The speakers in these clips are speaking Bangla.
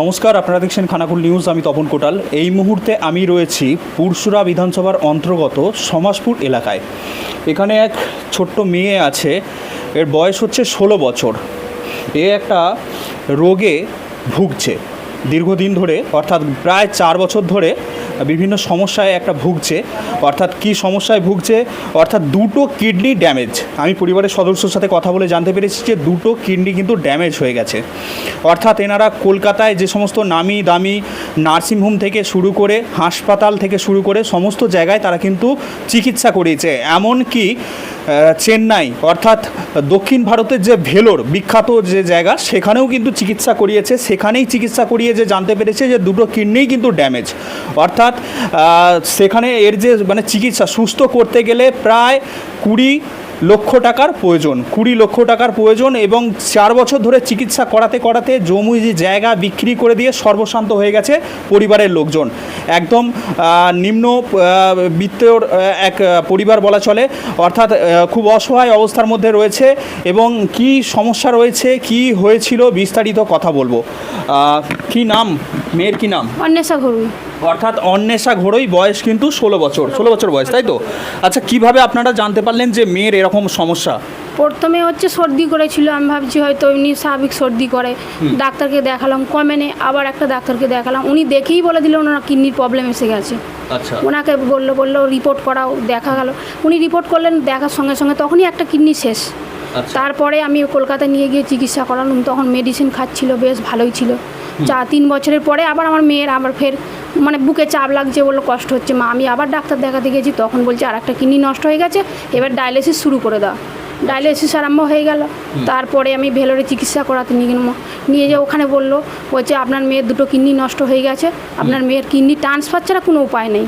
নমস্কার, আপনারা দেখছেন খানাকুল নিউজ, আমি তপন কোটাল। এই মুহূর্তে আমি রয়েছি পুরসুরা বিধানসভার অন্তর্গত সমাজপুর এলাকায়। এখানে এক ছোট্ট মেয়ে আছে, এর বয়স হচ্ছে ষোলো বছর। এ একটা রোগে ভুগছে। দীর্ঘদিন ধরে, অর্থাৎ প্রায় চার বছর ধরে বিভিন্ন সমস্যায় একটা ভুগছে, অর্থাৎ কি সমস্যায় ভুগছে, অর্থাৎ দুটো কিডনি ড্যামেজ। আমি পরিবারের সদস্যর সাথে কথা বলে জানতে পেরেছি যে দুটো কিডনি কিন্তু ড্যামেজ হয়ে গেছে। অর্থাৎ এনারা কলকাতায় যে সমস্ত নামি দামি নার্সিংহোম থেকে শুরু করে, হাসপাতাল থেকে শুরু করে সমস্ত জায়গায় তারা কিন্তু চিকিৎসা করিয়েছে। এমনকি চেন্নাই, অর্থাৎ দক্ষিণ ভারতের যে ভেলোর বিখ্যাত যে জায়গা, সেখানেও কিন্তু চিকিৎসা করিয়েছে। সেখানেই চিকিৎসা করিয়ে যে জানতে পেরেছে যে দুটো কিডনিই কিন্তু ড্যামেজ। অর্থাৎ আহ, সেখানে এর যে মানে চিকিৎসা সুস্থ করতে গেলে প্রায় কুড়ি লক্ষ টাকার প্রয়োজন কুড়ি লক্ষ টাকার প্রয়োজন এবং চার বছর ধরে চিকিৎসা করাতে করাতে জমি জায়গা বিক্রি করে দিয়ে সর্বশান্ত হয়ে গেছে পরিবারের লোকজন। একদম নিম্ন বিত্তর এক পরিবার বলা চলে অর্থাৎ খুব অসহায় অবস্থার মধ্যে রয়েছে এবং কি সমস্যা রয়েছে কি হয়েছিল বিস্তারিত কথা বলব। কি নাম? মেয়ের কি নাম? অন্বেষা ঘরুই। অর্থাৎ অন্বেষা ঘোড়ই বয়স কিন্তু ষোলো বছর ষোলো বছর বয়স তাই তো? আচ্ছা কীভাবে আপনারা জানতে পারলেন যে মেয়ের এরকম সমস্যা? প্রথমে হচ্ছে সর্দি করেছিল আমি ভাবছি হয়তো এমনি স্বাভাবিক সর্দি করে। ডাক্তারকে দেখালাম কমেনে আবার একটা ডাক্তারকে দেখালাম উনি দেখেই বলে দিল ওনার কিডনির প্রবলেম এসে গেছে। আচ্ছা। ওনাকে বলল বলল রিপোর্ট করাও দেখা গেল। উনি রিপোর্ট করলেন দেখার সঙ্গে সঙ্গে তখনই একটা কিডনি শেষ। আচ্ছা। তারপরে আমি কলকাতায় নিয়ে গিয়ে চিকিৎসা করালাম তখন মেডিসিন খাচ্ছিল বেশ ভালোই ছিল। চা তিন বছরের পরে আবার আমার মেয়ের আবার ফের মানে বুকে চাপ লাগছে বলল কষ্ট হচ্ছে। মা আমি আবার ডাক্তার দেখাতে গেছি তখন বলছে আর একটা কিডনি নষ্ট হয়ে গেছে এবার ডায়ালিসিস শুরু করে দাও। ডায়ালিসিস আরম্ভ হয়ে গেল। তারপরে আমি ভেলোরে চিকিৎসা করাতে নিয়ে গেলাম। নিয়ে যে ওখানে বলল বলছে আপনার মেয়ের দুটো কিডনি নষ্ট হয়ে গেছে আপনার মেয়ের কিডনি ট্রান্সফার ছাড়া কোনো উপায় নেই।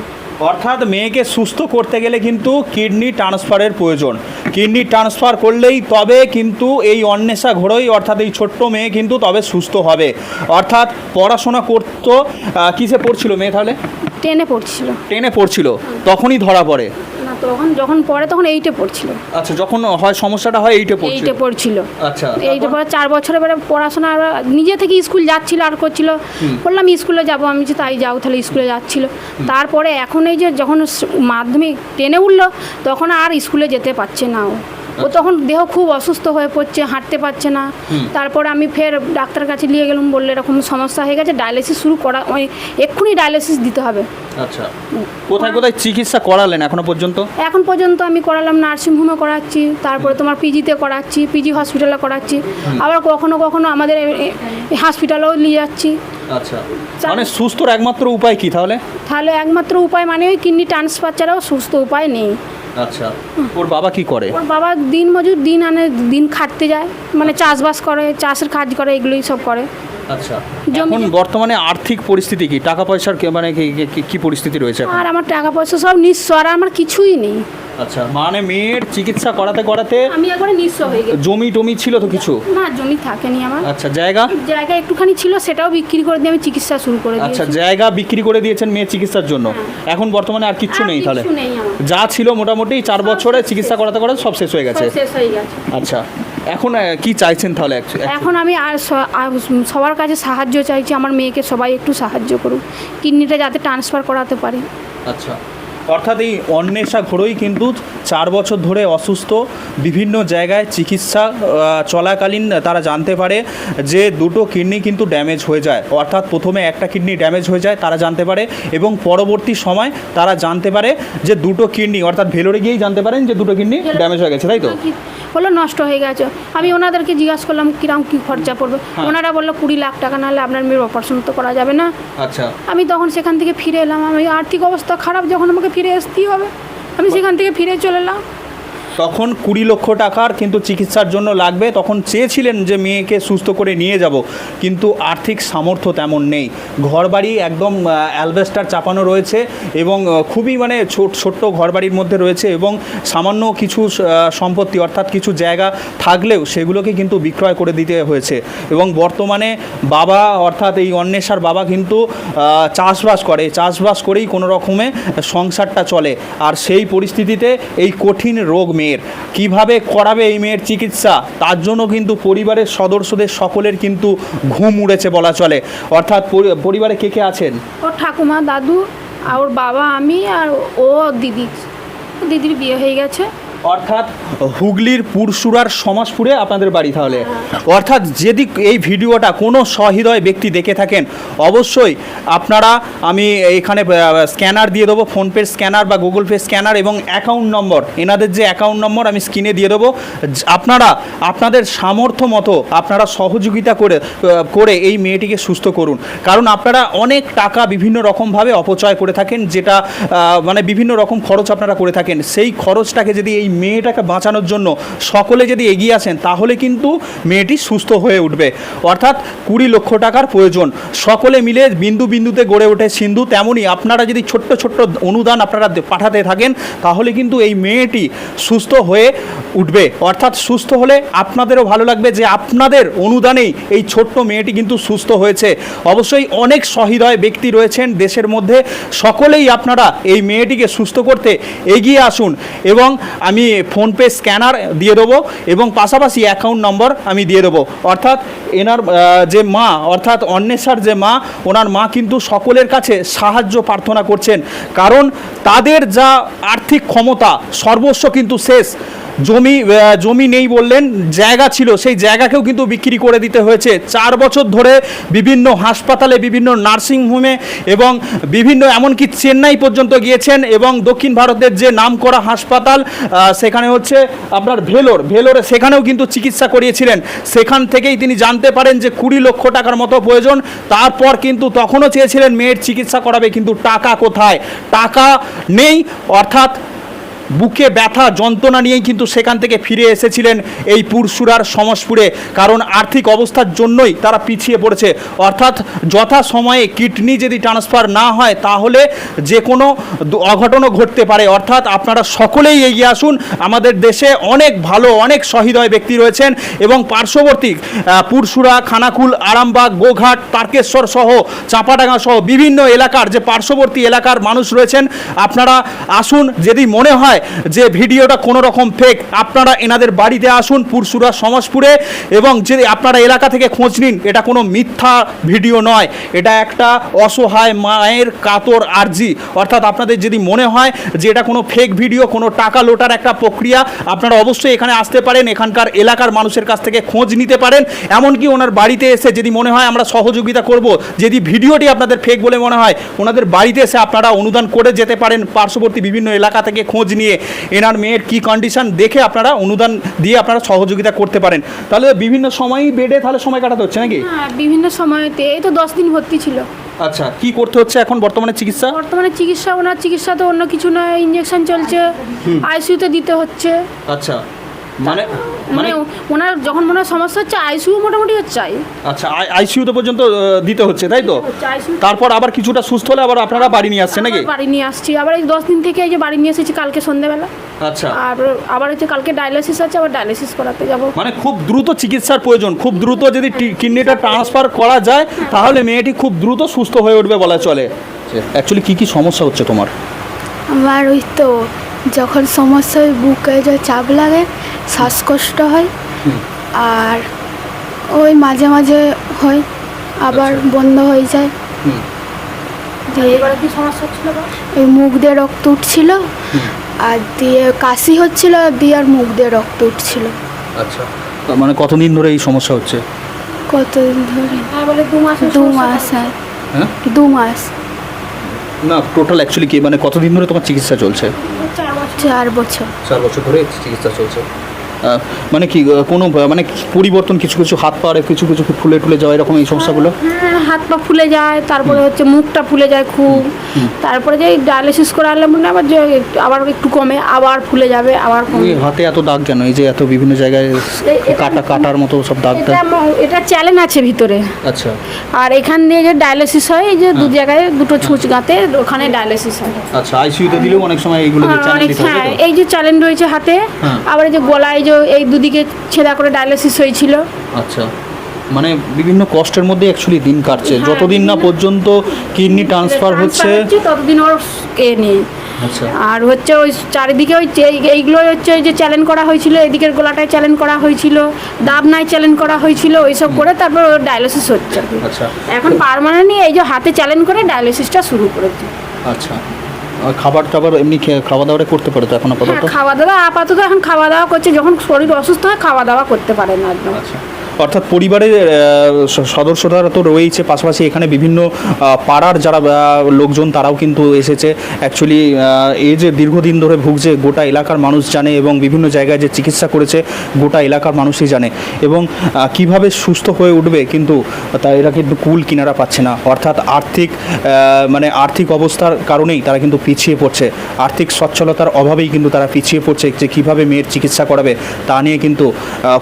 অর্থাৎ মেয়েকে সুস্থ করতে গেলে কিন্তু কিডনি ট্রান্সফারের প্রয়োজন। কিডনি ট্রান্সফার করলেই তবে কিন্তু এই অন্বেষা ঘোড়ই অর্থাৎ এই ছোট্ট মেয়ে কিন্তু তবে সুস্থ হবে। অর্থাৎ পড়াশোনা করতো কিসে পড়ছিল মেয়ে তাহলে? টেনে পড়ছিল। টেনে পড়ছিল তখনই ধরা পড়ে। তখন যখন পড়ে তখন এইটে পড়ছিল। আচ্ছা যখন হয় সমস্যাটা হয় এইটে পড়ছিল। এইটে পড়ছিল। আচ্ছা এইটে পরে চার বছরের পরে পড়াশোনা আর নিজে থেকে স্কুল যাচ্ছিল আর করছিল। বললাম স্কুলে যাব। আমি যে তাই যাও তাহলে স্কুলে যাচ্ছিল। তারপরে এখন এই যে যখন মাধ্যমিক টেনে উঠল তখন আর স্কুলে যেতে পারছে না ও। ও তখন দেহ খুব অসুস্থ হয়ে পড়ছে হাঁটতে পারছে না। তারপরে আমি ফের ডাক্তার কাছে নিয়ে গেলাম বললে এরকম সমস্যা হয়ে গেছে ডায়ালিসিস শুরু করা ওই এক্ষুনি ডায়ালিসিস দিতে হবে। আচ্ছা। কোথায় কোথায় চিকিৎসা করালেন এখনও পর্যন্ত? এখন পর্যন্ত আমি করালাম নার্সিংহোমে করাচ্ছি তারপরে তোমার পিজিতে করাচ্ছি পিজি হসপিটালে করাচ্ছি আবার কখনো কখনো আমাদের হসপিটালেও নিয়ে যাচ্ছি। আচ্ছা। মানে সুস্থর একমাত্র উপায় কি তাহলে? তাহলে একমাত্র উপায় মানে ওই কিডনি ট্রান্সফার ছাড়াও সুস্থ উপায় নেই। আচ্ছা ওর বাবা কি করে? ওর বাবা দিন মজুর দিন আনে, দিন খাটতে যায় মানে চাষবাস করে, চাষের কাজ করে, এগুলোই সব করে। আচ্ছা। এখন বর্তমানে আর্থিক পরিস্থিতি কি? টাকা পয়সার কে- মানে কি- কি- কি পরিস্থিতি রয়েছে এখন? আর আমার টাকা পয়সা সব নিঃস্ব আর আমার কিছুই নেই। আচ্ছা মানে মেয়ের চিকিৎসা করাতে করাতে আমি একবারে নিঃস্ব হয়ে গেছি। জমি টমি ছিল তো কিছু? না জমি থাকেনি আমার। আচ্ছা জায়গা? জায়গা একটুখানি ছিল সেটাও বিক্রি করে দিয়ে আমি চিকিৎসা শুরু করে আচ্ছা জায়গা বিক্রি করে দিয়েছেন মেয়ের চিকিৎসার জন্য? এখন বর্তমানে আর কিচ্ছু আর নেই তাহলে? কিচ্ছু নেই আমার। যা ছিল মোটামুটি চার বছরে চিকিৎসা করাতে করাতে সব শেষ হয়ে গেছে? সব শেষ হয়ে গেছে। আচ্ছা। এখন কি চাইছেন তাহলে এখন আমি আর সবার কাছে সাহায্য চাইছি আমার মেয়েকে সবাই একটু সাহায্য করুক কিডনিটা যাতে ট্রান্সফার করাতে পারি। আচ্ছা। অর্থাৎ এই অন্বেষা ঘোরই কিন্তু চার বছর ধরে অসুস্থ বিভিন্ন জায়গায় চিকিৎসা চলাকালীন তারা জানতে পারে যে দুটো কিডনি কিন্তু ড্যামেজ হয়ে যায়। অর্থাৎ প্রথমে একটা কিডনি ড্যামেজ হয়ে যায় তারা জানতে পারে এবং পরবর্তী সময় তারা জানতে পারে যে দুটো কিডনি অর্থাৎ ভেলোরে গিয়েই জানতে পারেন যে দুটো কিডনি ড্যামেজ হয়ে গেছে তাই তো? বলল নষ্ট হয়ে গেছে। আমি ওনাদেরকে জিজ্ঞাসা করলাম কিরম কী খরচা পড়বে? হ্যাঁ। ওনারা বলল কুড়ি লাখ টাকা নাহলে আপনার মেয়ের অপারেশন তো করা যাবে না। আচ্ছা। আমি তখন সেখান থেকে ফিরে এলাম। আমি আর্থিক অবস্থা খারাপ যখন আমাকে ফিরে আসতেই হবে। আমি সেখান থেকে ফিরে চলে এলাম তখন কুড়ি লক্ষ টাকার কিন্তু চিকিৎসার জন্য লাগবে। তখন চেয়েছিলেন যে মেয়েকে সুস্থ করে নিয়ে যাব, কিন্তু আর্থিক সামর্থ্য তেমন নেই। ঘরবাড়ি একদম অ্যালবেস্টার চাপানো রয়েছে এবং খুবই মানে ছোট, ছোট্ট ঘরবাড়ির মধ্যে রয়েছে এবং সামান্য কিছু সম্পত্তি অর্থাৎ কিছু জায়গা থাকলেও সেগুলোকে কিন্তু বিক্রয় করে দিতে হয়েছে। এবং বর্তমানে বাবা অর্থাৎ এই অন্বেষার বাবা কিন্তু চাষবাস করে। চাষবাস করেই কোনো রকমে সংসারটা চলে। আর সেই পরিস্থিতিতে এই কঠিন রোগ মেয়ের। কীভাবে করাবে এই মেয়ের চিকিৎসা? তার জন্য কিন্তু পরিবারের সদস্যদের সকলের কিন্তু ঘুম উড়েছে বলা চলে। অর্থাৎ পরিবারে কে কে আছেন? ও ঠাকুমা, দাদু আর ওর বাবা, আমি আর ও দিদি। দিদির বিয়ে হয়ে গেছে। অর্থাৎ হুগলির পুরসুরার সমাজপুরে আপনাদের বাড়ি তাহলে। অর্থাৎ যদি এই ভিডিওটা কোনো সহৃদয় ব্যক্তি দেখে থাকেন, অবশ্যই আপনারা আমি এখানে স্ক্যানার দিয়ে দেবো, ফোনপের স্ক্যানার বা গুগল পে স্ক্যানার এবং অ্যাকাউন্ট নম্বর, এনাদের যে অ্যাকাউন্ট নম্বর আমি স্ক্রিনে দিয়ে দেবো। আপনারা, আপনাদের সামর্থ্য মতো আপনারা সহযোগিতা করে করে এই মেয়েটিকে সুস্থ করুন। কারণ আপনারা অনেক টাকা বিভিন্ন রকমভাবে অপচয় করে থাকেন, যেটা মানে বিভিন্ন রকম খরচ আপনারা করে থাকেন। সেই খরচটাকে যদি এই মেয়েটাকে বাঁচানোর জন্য সকলে যদি এগিয়ে আসেন, তাহলে কিন্তু মেয়েটি সুস্থ হয়ে উঠবে। অর্থাৎ কুড়ি লক্ষ টাকার প্রয়োজন। সকলে মিলে বিন্দু বিন্দুতে গড়ে ওঠে সিন্ধু। তেমনই আপনারা যদি ছোট্ট ছোট্ট অনুদান আপনারা পাঠাতে থাকেন, তাহলে কিন্তু এই মেয়েটি সুস্থ হয়ে উঠবে। অর্থাৎ সুস্থ হলে আপনাদেরও ভালো লাগবে যে আপনাদের অনুদানেই এই ছোট্ট মেয়েটি কিন্তু সুস্থ হয়েছে। অবশ্যই অনেক সহৃদয় ব্যক্তি রয়েছেন দেশের মধ্যে। সকলেই আপনারা এই মেয়েটিকে সুস্থ করতে এগিয়ে আসুন। এবং আমি ফোনপে স্ক্যানার দিয়ে দেবো এবং পাশাপাশি অ্যাকাউন্ট নম্বর আমি দিয়ে দেবো। অর্থাৎ এনার যে মা, অর্থাৎ অন্বেষার যে মা, ওনার মা কিন্তু সকলের কাছে সাহায্য প্রার্থনা করছেন। কারণ তাদের যা আর্থিক ক্ষমতা সর্বস্ব কিন্তু শেষ। জমি জমি নেই বললেন, জায়গা ছিল, সেই জায়গাকেও কিন্তু বিক্রি করে দিতে হয়েছে। চার বছর ধরে বিভিন্ন হাসপাতালে, বিভিন্ন নার্সিংহোমে এবং বিভিন্ন এমনকি চেন্নাই পর্যন্ত গিয়েছেন এবং দক্ষিণ ভারতের যে নামকরা হাসপাতাল সেখানে হচ্ছে আপনার ভেলোর, ভেলোরে সেখানেও কিন্তু চিকিৎসা করিয়েছিলেন। সেখান থেকেই তিনি জানতে পারেন যে কুড়ি লক্ষ টাকার মতো প্রয়োজন। তারপর কিন্তু তখনও চেয়েছিলেন, মেয়ের চিকিৎসা করাবে, কিন্তু টাকা কোথায়? টাকা নেই, অর্থাৎ বুকে ব্যথা, যন্ত্রণা নিয়েই কিন্তু সেখান থেকে ফিরে এসেছিলেন এই পুরসুরার সমসপুরে। কারণ আর্থিক অবস্থার জন্যই তারা পিছিয়ে পড়েছে। অর্থাৎ যথা সময়ে কিডনি যদি ট্রান্সফার না হয়, তাহলে যে কোনো অঘটনও ঘটতে পারে। অর্থাৎ আপনারা সকলেই এগিয়ে আসুন। আমাদের দেশে অনেক ভালো, অনেক সহৃদয় ব্যক্তি রয়েছেন এবং পার্শ্ববর্তী পুরসুরা, খানাকুল, আরামবাগ, গোঘাট, তারকেশ্বর সহ, চাঁপাডাঙ্গা সহ বিভিন্ন এলাকার যে পার্শ্ববর্তী এলাকার মানুষ রয়েছেন, আপনারা আসুন। যদি মনে হয় যে ভিডিওটা কোনো রকম ফেক আপনারা এনাদের বাড়িতে আসুন পুরসুরা সমাজপুরে এবং যদি আপনারা এলাকা থেকে খোঁজ নিন, এটা কোনো মিথ্যা ভিডিও নয়। এটা একটা অসহায় মায়ের কাতর আর্জি। অর্থাৎ আপনাদের যদি মনে হয় যে এটা কোনো ফেক ভিডিও কোনো টাকা লোটার একটা প্রক্রিয়া, আপনারা অবশ্যই এখানে আসতে পারেন, এখানকার এলাকার মানুষের কাছ থেকে খোঁজ নিতে পারেন। এমনকি ওনার বাড়িতে এসে যদি মনে হয় আমরা সহযোগিতা করব, যদি ভিডিওটি আপনাদের ফেক বলে মনে হয়, ওনাদের বাড়িতে এসে আপনারা অনুদান করে যেতে পারেন। পার্শ্ববর্তী বিভিন্ন এলাকা থেকে খোঁজ নিয়ে এনার মেয়ের কি কন্ডিশন দেখে আপনারা অনুদান দিয়ে আপনারা সহযোগিতা করতে পারেন। তাহলে বিভিন্ন সময়ই বেডে তাহলে সময় কাটাতে হচ্ছে নাকি? হ্যাঁ বিভিন্ন সময়তে। এই তো দশ দিন ভর্তি ছিল। আচ্ছা কি করতে হচ্ছে এখন বর্তমানে চিকিৎসা? বর্তমানে চিকিৎসা ওনার চিকিৎসা তো অন্য কিছু নয় ইঞ্জেকশন চলছে আইসিইউতে দিতে হচ্ছে। আচ্ছা। মানে মানে ওনার যখন মনে হয় সমস্যা হচ্ছে আইসিইউ মোটামুটি হচ্ছে আচ্ছা আইসিইউতে পর্যন্ত দিতে হচ্ছে তাই তো? তারপর আবার কিছুটা সুস্থ হলে আবার আপনারা বাড়ি নিয়ে আসছেন নাকি? বাড়ি নিয়ে আসছি। আবার এই দশ দিন থেকে এই যে বাড়ি নিয়ে এসেছি কালকে সন্ধ্যেবেলা আচ্ছা। আর আবার হচ্ছে কালকে ডায়ালিসিস আছে আবার ডায়ালিসিস করাতে যাব। মানে খুব দ্রুত চিকিৎসার প্রয়োজন। খুব দ্রুত যদি কিডনিটা ট্রান্সফার করা যায় তাহলে মেয়েটি খুব দ্রুত সুস্থ হয়ে উঠবে বলা চলে। অ্যাকচুয়ালি কি কি সমস্যা হচ্ছে তোমার? আমার ওই তো যখন সমস্যা হয় বুকে যে চাপ লাগে শ্বাসকষ্ট হয় আর ওই মাঝে মাঝে হয় আবার বন্ধ হয়ে যায়। ওই মুখ দিয়ে রক্ত উঠছিল আর দিয়ে কাশি হচ্ছিল দিয়ে আর মুখ দিয়ে রক্ত উঠছিল। আচ্ছা। মানে কতদিন ধরে এই সমস্যা হচ্ছে? কতদিন ধরে? হ্যাঁ বলে দু মাস দু মাস হ্যাঁ। হ্যাঁ? দু মাস। না টোটাল অ্যাকচুয়ালি কি মানে কতদিন ধরে তোমার চিকিৎসা চলছে? চার বছর চার বছর। চার বছর ধরে চিকিৎসা চলছে। মানে কি কোনো মানে পরিবর্তন কিছু কিছু হাত পাড়ে কিছু কিছু ফুলে টুলে যাওয়া এরকম এই সমস্যাগুলো? হ্যাঁ হাত পা ফুলে যায় তারপরে হচ্ছে মুখটা ফুলে যায় খুব। তারপরে যে ডায়ালিসিস করালে মনে হয় আবার যে আবার একটু কমে আবার ফুলে যাবে আবার কমে। হাতে এত দাগ কেন? এই যে এত বিভিন্ন জায়গায় কাটা কাটার মতো সব দাগ এটা এটা চ্যালেঞ্জ আছে ভিতরে। আচ্ছা। আর এখান দিয়ে যে ডায়ালিসিস হয় এই যে দু জায়গায় দুটো ছুঁচ গাঁতে ওখানে ডায়ালিসিস হয়। আচ্ছা আইসিইউতে দিলেও অনেক সময় এইগুলো হ্যাঁ, অনেক হ্যাঁ এই যে চ্যালেঞ্জ রয়েছে হাতে হ্যাঁ। আবার এই যে গলায় যে এই দুদিকে ছেদা করে ডায়ালিসিস হয়েছিল। আচ্ছা। মানে বিভিন্ন কষ্টের মধ্যে অ্যাকচুয়ালি দিন কাটছে। হ্যাঁ, যতদিন না পর্যন্ত কিডনি ট্রান্সফার হচ্ছে। ততদিন ওর এ নেই। আচ্ছা। আর হচ্ছে ওই চারিদিকে ওই যে- এইগুলো হচ্ছে ওই যে চ্যালেঞ্জ করা হয়েছিল এদিকের গোলাটায় চ্যালেঞ্জ করা হয়েছিল দাবনায় চ্যালেঞ্জ করা হয়েছিল ওইসব করে তারপর ওর ডায়ালিসিস হচ্ছে। আচ্ছা। এখন পারমানেন্টলি এই যে হাতে চ্যালেঞ্জ করে ডায়ালিসিসটা শুরু করেছে। আচ্ছা। খাবার টাবার এমনি খাওয়া দাওয়া করতে পারে তো এখন হ্যাঁ আপাতত? খাওয়া দাওয়া আপাতত এখন খাওয়া দাওয়া করছে যখন শরীর অসুস্থ হয় খাওয়া দাওয়া করতে পারে না একদম। আচ্ছা। অর্থাৎ পরিবারের সদস্যরা তো রয়েছে পাশাপাশি এখানে বিভিন্ন পাড়ার যারা লোকজন তারাও কিন্তু এসেছে। অ্যাকচুয়ালি এই যে দীর্ঘদিন ধরে ভুগছে, গোটা এলাকার মানুষ জানে এবং বিভিন্ন জায়গায় যে চিকিৎসা করেছে, গোটা এলাকার মানুষই জানে। এবং কীভাবে সুস্থ হয়ে উঠবে কিন্তু, তা এরা কিন্তু কুল কিনারা পাচ্ছে না। অর্থাৎ আর্থিক মানে আর্থিক অবস্থার কারণেই তারা কিন্তু পিছিয়ে পড়ছে। আর্থিক সচ্ছলতার অভাবেই কিন্তু তারা পিছিয়ে পড়ছে যে কীভাবে মেয়ের চিকিৎসা করাবে, তা নিয়ে কিন্তু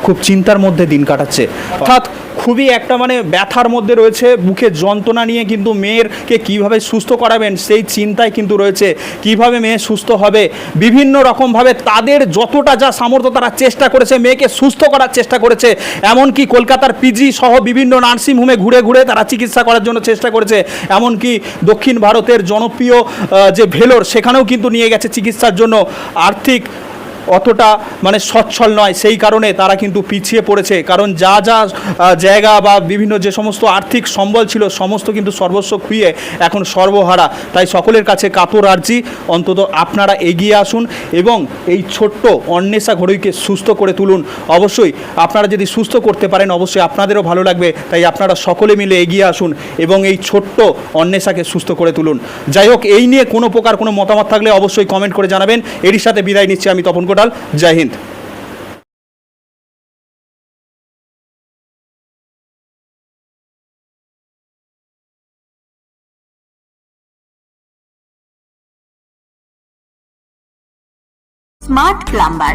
খুব চিন্তার মধ্যে দিন কাটাচ্ছে। অর্থাৎ খুবই একটা মানে ব্যথার মধ্যে রয়েছে বুকে যন্ত্রণা নিয়ে কিন্তু মেয়েরকে কীভাবে সুস্থ করাবেন সেই চিন্তায় কিন্তু রয়েছে। কীভাবে মেয়ে সুস্থ হবে? বিভিন্ন রকমভাবে তাদের যতটা যা সামর্থ্য তারা চেষ্টা করেছে, মেয়েকে সুস্থ করার চেষ্টা করেছে। এমনকি কলকাতার পিজি সহ বিভিন্ন নার্সিংহোমে ঘুরে ঘুরে তারা চিকিৎসা করার জন্য চেষ্টা করেছে। এমনকি দক্ষিণ ভারতের জনপ্রিয় যে ভেলোর, সেখানেও কিন্তু নিয়ে গেছে চিকিৎসার জন্য আর্থিক অতটা মানে সচ্ছল নয়। সেই কারণে তারা কিন্তু পিছিয়ে পড়েছে। কারণ যা যা জায়গা বা বিভিন্ন যে সমস্ত আর্থিক সম্বল ছিল, সমস্ত কিন্তু সর্বস্ব খুইয়ে এখন সর্বহারা। তাই সকলের কাছে কাতর আর্জি। অন্তত আপনারা এগিয়ে আসুন এবং এই ছোট্ট অন্বেষা ঘড়ইকে সুস্থ করে তুলুন। অবশ্যই আপনারা যদি সুস্থ করতে পারেন, অবশ্যই আপনাদেরও ভালো লাগবে। তাই আপনারা সকলে মিলে এগিয়ে আসুন এবং এই ছোট্ট অন্বেষাকে সুস্থ করে তুলুন। যাই হোক, এই নিয়ে কোনো প্রকার কোনো মতামত থাকলে অবশ্যই কমেন্ট করে জানাবেন। এরই সাথে বিদায় নিচ্ছি আমি তপন কোটাল জয় হিন্দ। Smart plumber